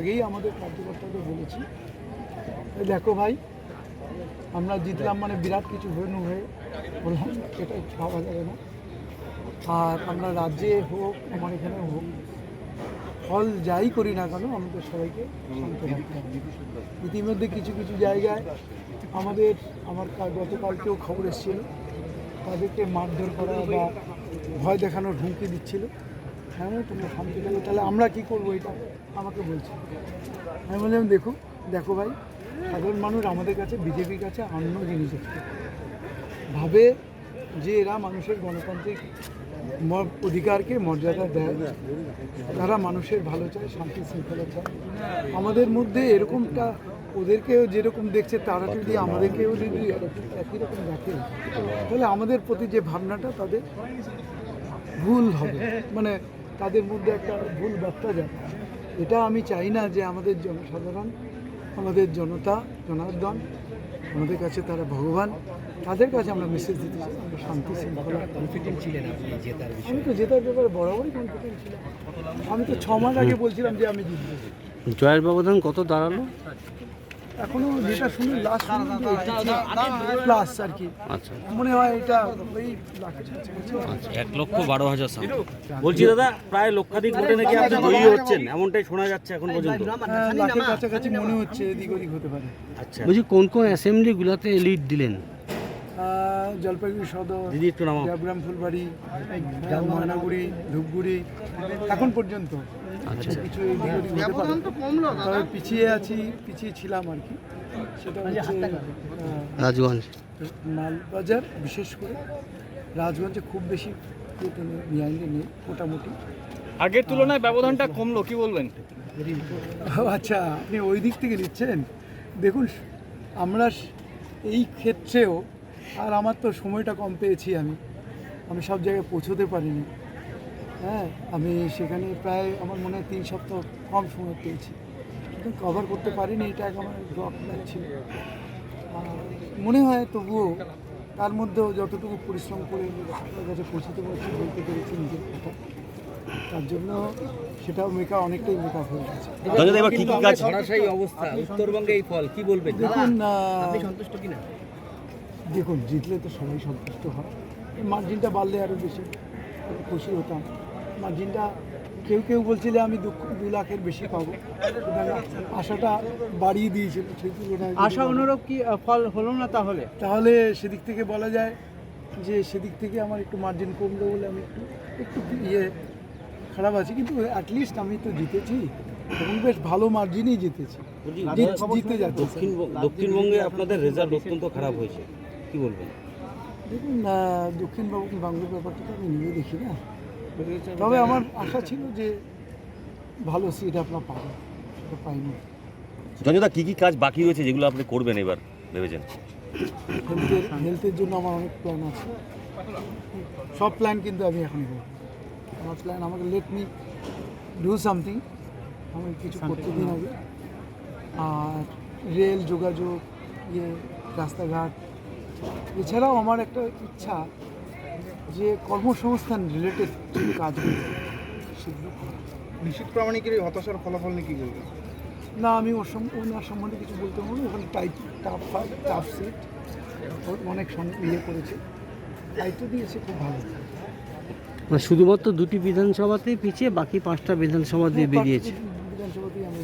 আগেই আমাদের কার্যকর্তাদের বলেছি দেখো ভাই, আমরা জিতলাম মানে বিরাট কিছু হয়ে হয়ে বললাম এটা ভাবা যাবে না। আর আমরা রাজ্যে হোক, আমার এখানে হোক, ফল যাই করি না কেন, আমাদের সবাইকে ইতিমধ্যে কিছু কিছু জায়গায় আমাদের, আমার গতকালকেও খবর এসেছিল, তাদেরকে মারধর করা বা ভয় দেখানোর হুমকি দিচ্ছিল। হ্যাঁ তোমরা শান্তি থাকো তাহলে আমরা কি করব এটা? আমাকে বলছে। আমি বললাম, দেখো দেখো ভাই, সাধারণ মানুষ আমাদের কাছে, বিজেপির কাছে অন্য জিনিস দেখতে ভাবে যে এরা মানুষের গণতান্ত্রিক অধিকারকে মর্যাদা দেয়, তারা মানুষের ভালো চায়, শান্তি শৃঙ্খলা চায়। আমাদের মধ্যে এরকমটা ওদেরকেও যেরকম দেখছে, তারা যদি আমাদেরকেও যদি একই রকম দেখে, তাহলে আমাদের প্রতি যে ভাবনাটা, তাদের ভুল হবে। মানে তাদের মধ্যে একটা ভুল বার্তা যাবে এটা আমি চাই না যে আমাদের জনসাধারণ আমাদের জনতা জনার্দন আমাদের কাছে তারা ভগবান তাদের কাছে আমরা মেসেজ দিতে চাই। আমরা শান্তি শৃঙ্খলা কনফিডেন্ট ছিলেন আপনি জেতার আমি তো জেতার ব্যাপারে বরাবরই কনফিডেন্ট ছিলাম। আমি তো ছ মাস আগে বলছিলাম যে আমি জিতবো। জয়ের ব্যবধান কত দাঁড়াল। এখনও যেটা শুনি লাস্ট প্লাস আর কি। আচ্ছা। মনে হয় এটা ওই এক লক্ষ বারো হাজার বলছি দাদা প্রায় লক্ষাধিক ভোটে নাকি আপনি জয়ী হচ্ছেন? এমনটাই শোনা যাচ্ছে এখন পর্যন্ত। হ্যাঁ, লাখের কাছাকাছি মনে হচ্ছে এদিক ওদিক হতে পারে। আচ্ছা। বলছি কোন কোন অ্যাসেম্বলিগুলোতে লিড দিলেন? জলপাইগুড়ি সদর দিদি দেবগ্রাম ফুলবাড়ি ময়নাগুড়ি ধূপগুড়ি এখন পর্যন্ত আচ্ছা। কিছু তবে পিছিয়ে আছি পিছিয়ে ছিলাম আর কি। সেটা হচ্ছে আহ, রাজগঞ্জ। মালবাজার বিশেষ করে রাজগঞ্জে খুব বেশি বিহাইন্ডে নেই মোটামুটি। আগের তুলনায় ব্যবধানটা কমলো কি বলবেন? ও আচ্ছা আপনি ওই দিক থেকে নিচ্ছেন? দেখুন আমরা এই ক্ষেত্রেও আর আমার তো সময়টা কম পেয়েছি আমি। আমি সব জায়গায় পৌঁছতে পারিনি। হ্যাঁ আমি সেখানে প্রায় আমার মনে হয় তিন সপ্তাহ কম সময় পেয়েছি। কিন্তু কভার করতে পারিনি এটা এক আমার ড্রপ লাগছিল আর মনে হয় তবুও তার মধ্যেও যতটুকু পরিশ্রম করে কাছে পৌঁছতে পারছি বলতে পেরেছি নিজের কথা। তার জন্য সেটাও মেকআপ অনেকটাই মেকআপ হয়ে গেছে। এবার কি কি কাজ? অবস্থা উত্তরবঙ্গে এই ফল কি বলবেন? দেখুন আপনি সন্তুষ্ট কিনা? দেখুন জিতলে তো সবাই সন্তুষ্ট হয়। মার্জিনটা বাড়লে আরও বেশি খুশি হতাম। মার্জিনটা কেউ কেউ বলছিলে আমি দু দু লাখের বেশি পাবো। আশাটা বাড়িয়ে দিয়েছিল সেই তুলনায়। আশা অনুরূপ কি ফল হলো না তাহলে? তাহলে সেদিক থেকে বলা যায় যে সেদিক থেকে আমার একটু মার্জিন কমলো বলে আমি একটু একটু ইয়ে খারাপ আছি। কিন্তু অ্যাটলিস্ট আমি তো জিতেছি। এবং বেশ ভালো মার্জিনই জিতেছি। জিতে যাচ্ছে। দক্ষিণবঙ্গে আপনাদের রেজাল্ট অত্যন্ত খারাপ হয়েছে। কি বলবেন? দেখুন আহ, দক্ষিণবঙ্গ বাংলার ব্যাপারটা তো আমি নিজে দেখি না? তবে আমার আশা ছিল যে ভালো সিট আপনার পাবেন সেটা পাইনি। জঞ্জদা কি কি কাজ বাকি রয়েছে যেগুলো আপনি করবেন এবার ভেবেছেন? হেলথের হেলথের জন্য আমার অনেক প্ল্যান আছে। সব প্ল্যান কিন্তু আমি এখন করব। আমার প্ল্যান আমাকে লেট মি ডু সামথিং আমাকে কিছু করতে দিন আগে। আর রেল যোগাযোগ ইয়ে রাস্তাঘাট এছাড়াও আমার একটা ইচ্ছা যে কর্মসংস্থান রিলেটেড যে কাজগুলো সেগুলো নিশ্চিত প্রামাণিকের হতাশার ফলাফল নিয়ে কি বলবেন? না আমি ওর ওনার সম্বন্ধে কিছু বলতে পারব না। ওখানে টাইপ টাফ টাফ সিট অনেক ইয়ে করেছে। দায়িত্ব দিয়েছে খুব ভালো। মানে শুধুমাত্র দুটি বিধানসভাতেই পিছিয়ে বাকি পাঁচটা বিধানসভা দিয়ে বেরিয়েছে। বিধানসভাতেই আমি